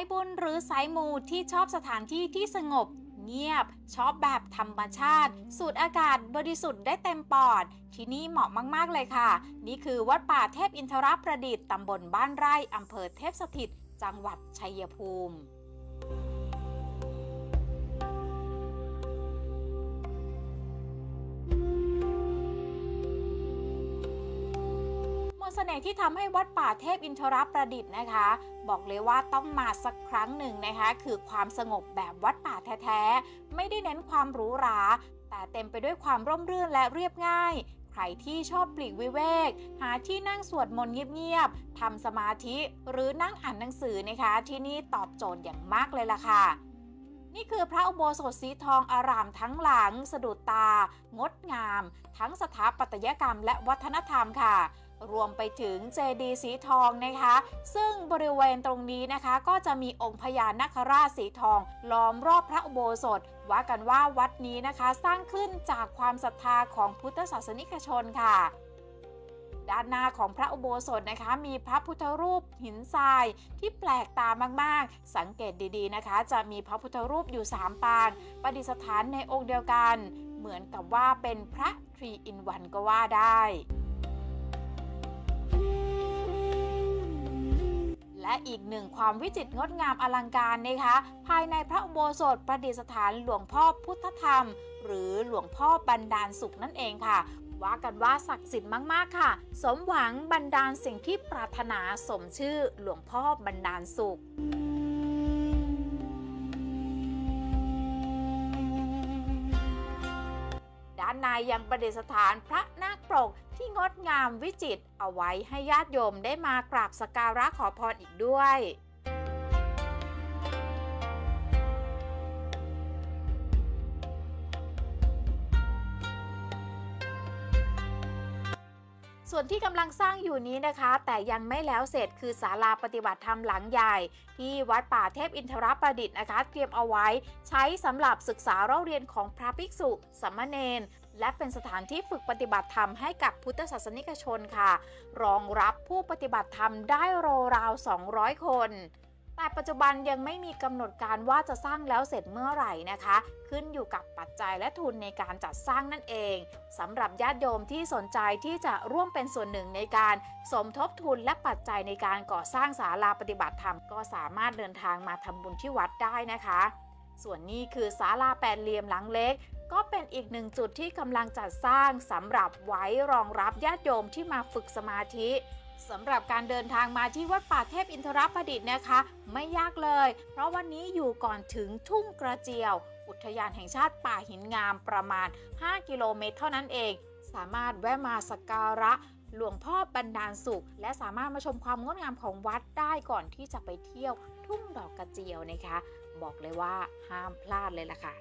ายบุญหรือสายมูที่ชอบสถานที่ที่สงบ เงียบ ชอบแบบธรรมชาติ สูดอากาศบริสุทธิ์ได้เต็มปอด ที่นี่เหมาะมาก ๆ เลยค่ะ นี่คือวัดป่าเทพอินทรประดิษฐ์ตำบลบ้านไร่อำเภอเทพสถิต จังหวัดชัยภูมิ สน่ห์ที่ทำให้วัดป่าเทพอินทรประดิษฐ์นะคะ บอกเลยว่าต้องมาสักครั้งหนึ่งนะคะ คือความสงบแบบวัดป่าแท้ๆ ไม่ได้เน้นความหรูหรา แต่เต็มไปด้วยความร่มรื่นและเรียบง่ายใครที่ชอบปลีกวิเวก หาที่นั่งสวดมนต์เงียบๆทำสมาธิหรือนั่งอ่านหนังสือนะคะ ที่นี่ตอบโจทย์อย่างมากเลยล่ะค่ะ นี่คือพระอุโบสถสีทองอารามทั้งหลัง สะดุดตา งดงาม ทั้งสถาปัตยกรรมและวัฒนธรรมค่ะ รวมไปถึงเจดีสีทองนะคะ ซึ่งบริเวณตรงนี้นะคะ ก็จะมีองค์พญานาคราชสีทอง ล้อมรอบพระอุโบสถว่ากันว่าวัดนี้นะคะ สร้างขึ้นจากความศรัทธาของพุทธศาสนิกชนค่ะด้านหน้าของพระอุโบสถนะคะ มีพระพุทธรูปหินทราย ที่แปลกตามากๆ สังเกตดีๆนะคะ จะมีพระพุทธรูปอยู่ 3 ปาง ประดิษฐานในองค์เดียวกัน เหมือนกับว่าเป็นพระทรีอินวันก็ว่าได้ และอีกหนึ่งความวิจิตรงดงามอลังการนะคะ ภายในพระอุโบสถประดิษฐานหลวงพ่อพุทธธรรม หรือหลวงพ่อบันดาลสุขนั่นเองค่ะว่ากันว่าศักดิ์สิทธิ์มาก ๆ ค่ะ สมหวังบันดาลสิ่งที่ปรารถนาสมชื่อหลวงพ่อบันดาลสุขานในยังประดิษฐานพระนาคปรกที่งดงามวิจิตรเอาไว้ให้ญาติโยมได้มากราบสกการะขอพรอีกด้วยส่วนที่กำลังสร้างอยู่นี้นะคะ แต่ยังไม่แล้วเสร็จคือศาลาปฏิบัติธรรมหลังใหญ่ ที่วัดป่าเทพอินทรประดิษฐ์นะคะ เตรียมเอาไว้ ใช้สำหรับศึกษาเล่าเรียนของพระภิกษุสามเณร และเป็นสถานที่ฝึกปฏิบัติธรรมให้กับพุทธศาสนิกชนค่ะ รองรับผู้ปฏิบัติธรรมได้รราว 200 คนแต่ปัจจุบันยังไม่มีกำหนดการว่าจะสร้างแล้วเสร็จเมื่อไหร่นะคะ ขึ้นอยู่กับปัจจัยและทุนในการจัดสร้างนั่นเองสำหรับญาติโยมที่สนใจที่จะร่วมเป็นส่วนหนึ่งในการสมทบทุนและปัจจัยในการก่อสร้างศาลาปฏิบัติธรรมก็สามารถเดินทางมาทำบุญที่วัดได้นะคะ ส่วนนี้คือศาลาแปดเหลี่ยมหลังเล็ก ก็เป็นอีกหนึ่งจุดที่กำลังจัดสร้างสำหรับไว้รองรับญาติโยมที่มาฝึกสมาธิสำหรับการเดินทางมาที่วัดป่าเทพอินทรประดิษฐ์นะคะ ไม่ยากเลย เพราะวันนี้อยู่ก่อนถึงทุ่งกระเจียว อุทยานแห่งชาติป่าหินงามประมาณ 5 กิโลเมตรเท่านั้นเอง สามารถแวะมาสักการะหลวงพ่อบันดาลสุข และสามารถมาชมความงดงามของวัดได้ก่อนที่จะไปเที่ยวทุ่งดอกกระเจียวนะคะ บอกเลยว่าห้ามพลาดเลยล่ะค่ะ